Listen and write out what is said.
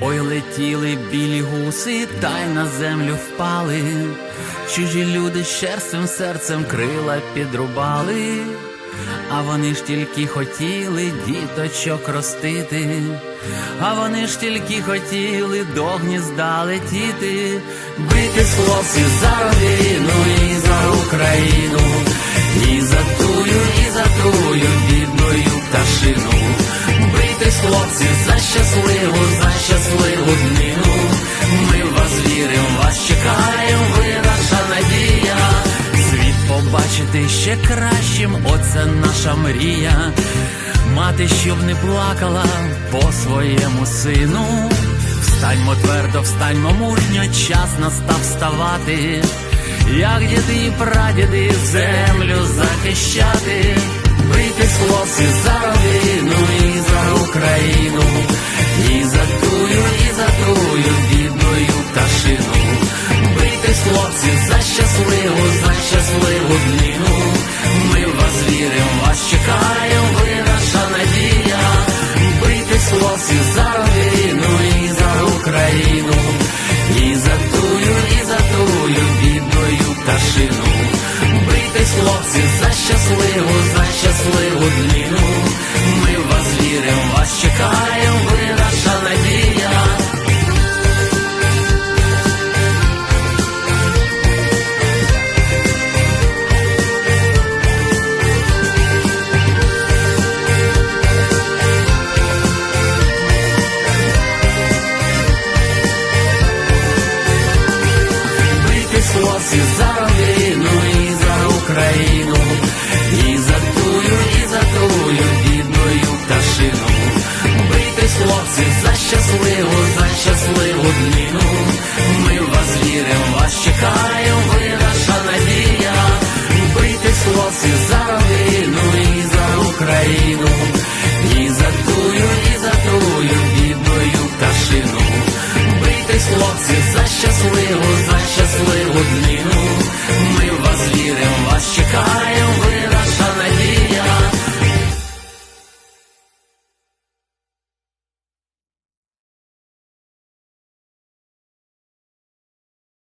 Ой, летіли білі гуси, та й на землю впали. Чужі люди щерствим серцем крила підрубали, а вони ж тільки хотіли діточок ростити, а вони ж тільки хотіли до гнізда летіти, бити хлопці за родину і за Україну, і за тую, і за тую бідною пташину. Бити хлопці за щасливу, побачити ще кращим, оце наша мрія. Мати, щоб не плакала по своєму сину. Встаньмо твердо, встаньмо мужньо, час настав вставати. Як діди і прадіди землю захищати, бити хлопці за родину і за Україну, щасливу. Ми в вас віримо, вас чекаємо, ви наша надія, Битись хлопці за родину і за Україну, і за тую, і за тую бідною пташину, Битись хлопці за щасливу, за щасливу днину. Україну, і за тую, і за тую бідною пташину, бити хлопці за щасливу, за щасливу днину. Ми в вас віримо, вас чекаємо, ви наша надія, бити хлопці за родину і за Україну, і за тую, і за тую бідною пташину. Бити хлопці за щасливу, за.